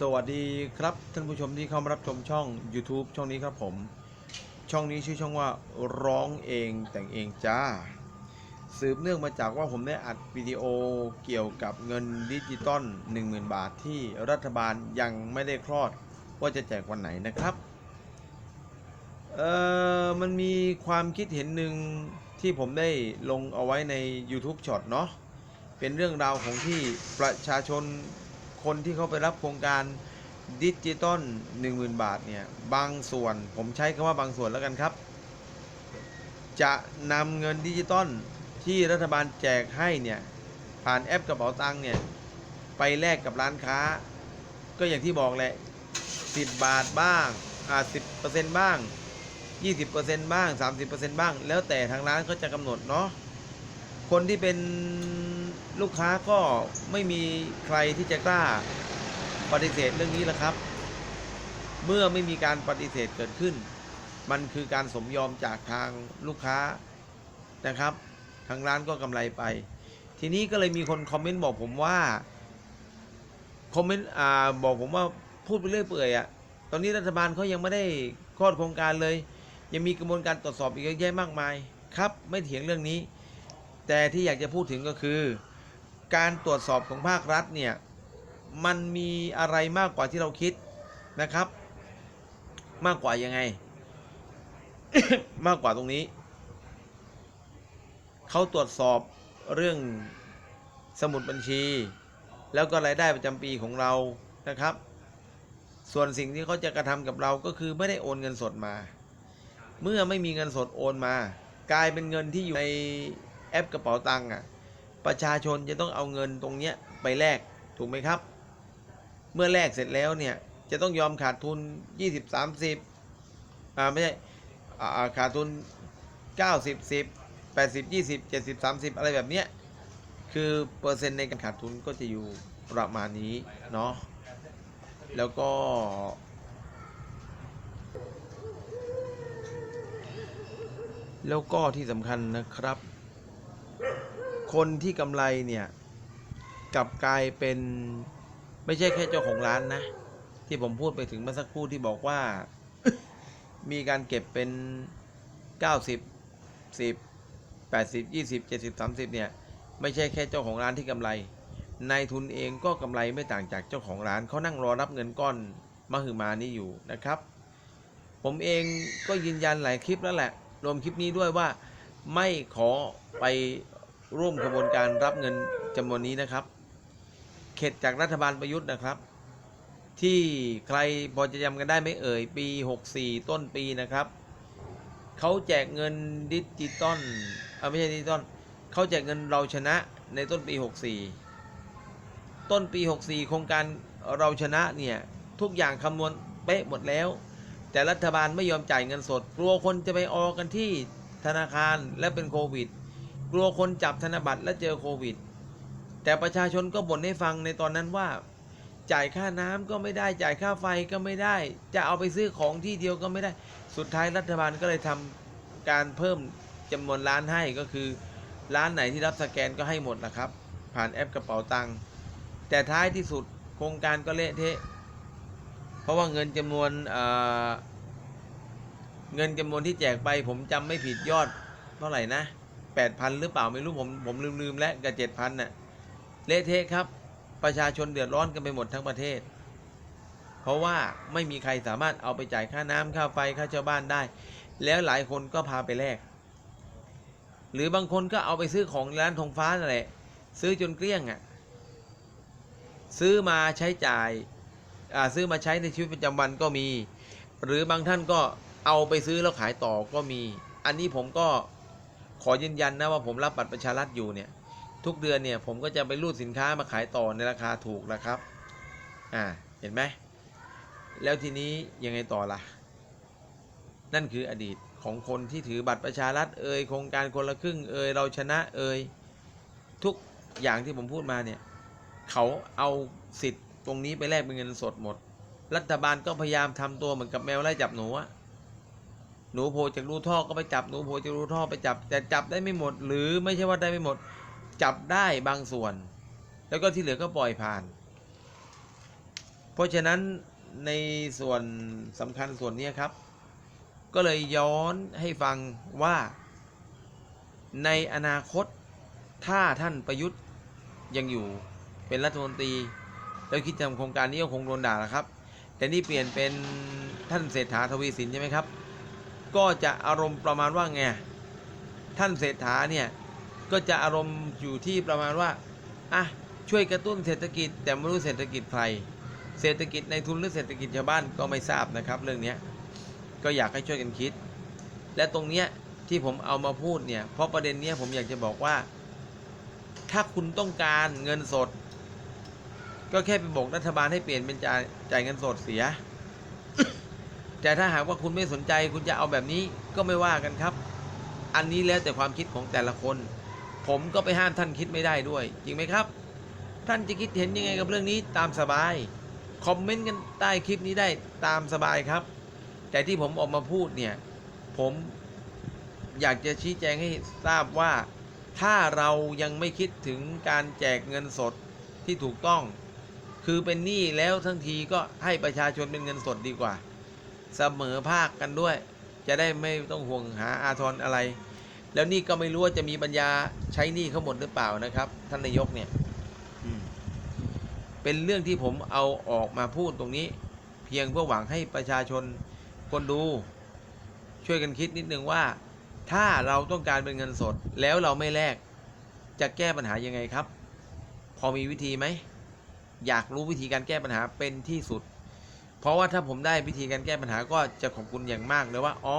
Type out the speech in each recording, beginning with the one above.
สวัสดีครับท่านผู้ชมที่เข้ามารับชมช่อง YouTube ช่องนี้ครับผม ช่องนี้ชื่อช่องว่าร้องเองแต่งเองจ้า สืบเนื่องมาจากว่าผมได้อัดวิดีโอเกี่ยวกับเงินดิจิตอล10,000 บาทที่รัฐบาลยังไม่ได้คลอด ว่าจะแจกวันไหนนะครับเออมันมีความคิดเห็นหนึ่งที่ผมได้ลงเอาไว้ใน YouTube ช็อตเนาะเป็นเรื่องราวของที่ประชาชน คนที่เขาไปรับโครงการดิจิตอล10,000 บาทเนี่ยบางส่วนผมใช้คำว่าบางส่วนแล้วกันครับ จะนำเงินดิจิตอลที่รัฐบาลแจกให้เนี่ยผ่านแอปกระเป๋าตังค์เนี่ยไปแลกกับร้านค้า ก็อย่างที่บอกแหละ 10 บาทบ้างอ่า10%บ้าง 20%บ้าง 30%บ้าง แล้วแต่ทางร้านเขาจะกำหนดเนาะคนที่เป็น ลูกค้าก็ไม่มีใครที่จะกล้าปฏิเสธเรื่องนี้แหละครับ เมื่อไม่มีการปฏิเสธเกิดขึ้น มันคือการสมยอมจากทางลูกค้านะครับ ทางร้านก็กำไรไป ทีนี้ก็เลยมีคนคอมเมนต์บอกผมว่าคอมเมนต์อ่าบอกผมว่าพูดไปเรื่อยเปื่อยอะ่ะตอนนี้รัฐบาลเขายังไม่ได้คลอดโครงการเลย ยังมีกระบวนการตรวจสอบอีกเยอะแยะมากมาย ครับ ไม่เถียงเรื่องนี้ แต่ที่อยากจะพูดถึงก็คือ การตรวจสอบของภาครัฐเนี่ยมันมีอะไรมากกว่าที่เราคิดนะครับ มากกว่ายังไง มากกว่าตรงนี้ เขาตรวจสอบเรื่องสมุดบัญชี แล้วก็รายได้ประจำปีของเรานะครับ ส่วนสิ่งที่เขาจะกระทำกับเราก็คือไม่ได้โอนเงินสดมา เมื่อไม่มีเงินสดโอนมา กลายเป็นเงินที่อยู่ในแอปกระเป๋าตังค์อะ ประชาชนจะต้องเอาเงินตรงเนี้ยไปแลกถูกไหมครับ เมื่อแลกเสร็จแล้วเนี่ยจะต้องยอมขาดทุน 20 30อ่าไม่ใช่ขาดทุน 90 10 80 20 70 30 อะไรแบบเนี้ยคือเปอร์เซ็นต์ในการขาดทุนก็จะอยู่ประมาณนี้เนาะแล้วก็แล้วก็ที่สำคัญนะครับ คนที่กำไรเนี่ยกลับกลายเป็นไม่ใช่แค่เจ้าของร้านนะ ที่ผมพูดไปถึงเมื่อสักครู่ที่บอกว่า มีการเก็บเป็น 90 10 80 20 70 30เนี่ยไม่ใช่แค่เจ้าของร้านที่กำไรนายทุนเองก็กำไรไม่ต่างจากเจ้าของร้านเขานั่งรอรับเงินก้อนมหึมานี้อยู่นะครับ ผมเองก็ยืนยันหลายคลิปแล้วแหละ รวมคลิปนี้ด้วยว่าไม่ขอไป ร่วมกระบวนการรับเงินจำนวนนี้นะครับ เข็ดจากรัฐบาลประยุทธ์นะครับ ที่ใครพอจะจำกันได้ไหมเอ่ย ปี 64 ต้นปีนะครับเขาแจกเงินดิจิตอลเอ่อไม่ใช่ดิจิตอลเขาแจกเงินเราชนะในต้นปี 64 ต้นปี 64 โครงการเราชนะเนี่ยทุกอย่างคำนวณเป๊ะหมดแล้ว แต่รัฐบาลไม่ยอมจ่ายเงินสด กลัวคนจะไปออกันที่ธนาคารและเป็นโควิด กลัวคนจับธนบัตรและเจอโควิด แต่ประชาชนก็บ่นให้ฟังในตอนนั้นว่า จ่ายค่าน้ำก็ไม่ได้จ่ายค่าไฟก็ไม่ได้ จะเอาไปซื้อของที่เดียวก็ไม่ได้ สุดท้ายรัฐบาลก็เลยทำการเพิ่มจำนวนร้านให้ก็คือ ร้านไหนที่รับสแกนก็ให้หมดนะครับ ผ่านแอปกระเป๋าตังค์แต่ท้ายที่สุดโครงการก็เละเทะ เพราะว่าเงินจำนวนเเงินจำนวนที่แจกไปผมจำไม่ผิดยอดเท่าไหร่นะ แปดพันหรือเปล่าไม่รู้ผมผมลืมลืมแล้วกับเจ็ดพันน่ะเละเทะครับ ประชาชนเดือดร้อนกันไปหมดทั้งประเทศ เพราะว่าไม่มีใครสามารถเอาไปจ่ายค่าน้ำค่าไฟค่าเช่าบ้านได้ แล้วหลายคนก็พาไปแลกหรือบางคนก็เอาไปซื้อของร้านธงฟ้านั่นแหละซื้อจนเกลี้ยงอะ่ะซื้อมาใช้จ่ายอ่าซื้อมาใช้ในชีวิตประจำวันก็มี หรือบางท่านก็เอาไปซื้อแล้วขายต่อก็มี อันนี้ผมก็ ขอยืนยันนะว่าผมรับบัตรประชารัฐอยู่เนี่ย ทุกเดือนเนี่ยผมก็จะไปรูดสินค้ามาขายต่อในราคาถูกนะครับ อ่า เห็นไหม แล้วทีนี้ยังไงต่อล่ะ นั่นคืออดีตของคนที่ถือบัตรประชารัฐเอ่ยโครงการคนละครึ่งเอ่ยเราชนะเอ่ยทุกอย่างที่ผมพูดมาเนี่ยเขาเอาสิทธิ์ตรงนี้ไปแลกเป็นเงินสดหมด รัฐบาลก็พยายามทำตัวเหมือนกับแมวไล่จับหนูอะ หนูโผล่จากรูท่อก็ไปจับหนูโผล่จากรูท่อไปจับ แต่จับได้ไม่หมด หรือไม่ใช่ว่าได้ไม่หมด จับได้บางส่วน แล้วก็ที่เหลือก็ปล่อยผ่าน เพราะฉะนั้นในส่วนสำคัญส่วนนี้ครับ ก็เลยย้อนให้ฟังว่าในอนาคตถ้าท่านประยุทธ์ยังอยู่เป็นรัฐมนตรี แล้วคิดทำโครงการนี้ก็คงโดนด่าละครับ แต่นี่เปลี่ยนเป็นท่านเศรษฐาทวีสินใช่ไหมครับ ก็จะอารมณ์ประมาณว่าไงท่านเศรษฐาเนี่ยก็จะอารมณ์อยู่ที่ประมาณว่าอะช่วยกระตุ้นเศรษฐกิจ แต่ไม่รู้เศรษฐกิจใคร เศรษฐกิจในทุนหรือเศรษฐกิจชาวบ้านก็ไม่ทราบนะครับ เรื่องนี้ก็อยากให้ช่วยกันคิด และตรงเนี้ยที่ผมเอามาพูดเนี่ยเพราะประเด็นเนี้ยผมอยากจะบอกว่า ถ้าคุณต้องการเงินสด ก็แค่ไปบอกรัฐบาลให้เปลี่ยนเป็นจ่ายจ่ายเงินสดเสีย แต่ถ้าหากว่าคุณไม่สนใจคุณจะเอาแบบนี้ก็ไม่ว่ากันครับ อันนี้แล้วแต่ความคิดของแต่ละคน ผมก็ไปห้ามท่านคิดไม่ได้ด้วย จริงไหมครับ ท่านจะคิดเห็นยังไงกับเรื่องนี้ตามสบาย คอมเมนต์กันใต้คลิปนี้ได้ตามสบายครับ แต่ที่ผมออกมาพูดเนี่ย ผมอยากจะชี้แจงให้ทราบว่า ถ้าเรายังไม่คิดถึงการแจกเงินสดที่ถูกต้อง คือเป็นหนี้แล้วทั้งทีก็ให้ประชาชนเป็นเงินสดดีกว่า เสมอภาคกันด้วย จะได้ไม่ต้องห่วงหาอาทรอะไร แล้วนี่ก็ไม่รู้ว่าจะมีปัญญาใช้หนี้เขาหมดหรือเปล่านะครับ ท่านนายกเนี่ยเป็นเรื่องที่ผมเอาออกมาพูดตรงนี้ เพียงเพื่อหวังให้ประชาชนคนดู ช่วยกันคิดนิดนึงว่า ถ้าเราต้องการเป็นเงินสด แล้วเราไม่แลกจะแก้ปัญหายังไงครับ พอมีวิธีไหม อยากรู้วิธีการแก้ปัญหาเป็นที่สุด เพราะว่าถ้าผมได้วิธีการแก้ปัญหาก็จะขอบคุณอย่างมากเลยว่าอ๋อ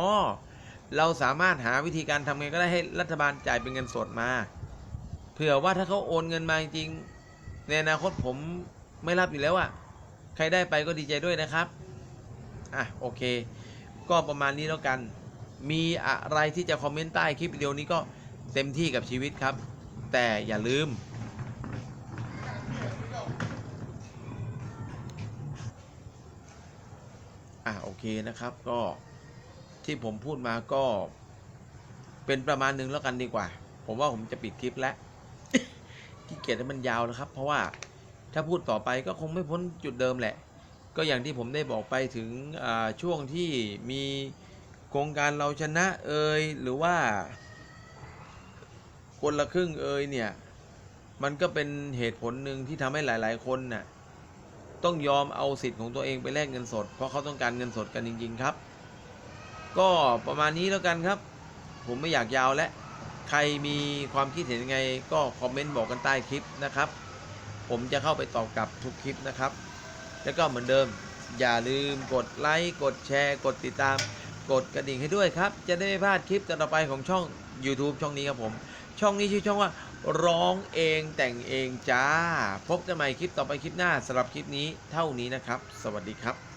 เราสามารถหาวิธีการทำไงก็ได้ให้รัฐบาลจ่ายเป็นเงินสดมา เผื่อว่าถ้าเขาโอนเงินมาจริงในอนาคตผมไม่รับอยู่แล้วอะ่ะ ใครได้ไปก็ดีใจด้วยนะครับ อะโอเค ก็ประมาณนี้แล้วกัน มีอะไรที่จะคอมเมนต์ใต้คลิปวิดีโอนี้ก็เต็มที่กับชีวิตครับ แต่อย่าลืม นะครับก็ที่ผมพูดมาก็เป็นประมาณหนึ่งแล้วกันดีกว่า ผมว่าผมจะปิดคลิปแล้วขี้เกียจให้มันยาวนะครับ เพราะว่าถ้าพูดต่อไปก็คงไม่พ้นจุดเดิมแหละ ก็อย่างที่ผมได้บอกไปถึงช่วงที่มีโครงการเราชนะเอยหรือว่า คนละครึ่งเอยเนี่ย มันก็เป็นเหตุผลหนึ่งที่ทำให้หลาย ๆ คนน่ะ ต้องยอมเอาสิทธิ์ของตัวเองไปแลกเงินสด เพราะเขาต้องการเงินสดกันจริง ๆครับ ก็ประมาณนี้แล้วกันครับ ผมไม่อยากยาวและใครมีความคิดเห็นยังไง ก็คอมเมนต์บอกกันใต้คลิปนะครับ ผมจะเข้าไปตอบกลับทุกคลิปนะครับ แล้วก็เหมือนเดิม อย่าลืมกดไลค์กดแชร์ กดติดตาม กดกระดิ่งให้ด้วยครับ จะได้ไม่พลาดคลิปต่อไปของช่อง YouTube ช่องนี้ครับผม ช่องนี้ชื่อช่องว่า ร้องเองแต่งเองจ้า พบกันใหม่คลิปต่อไปคลิปหน้าสำหรับคลิปนี้เท่านี้นะครับ สวัสดีครับ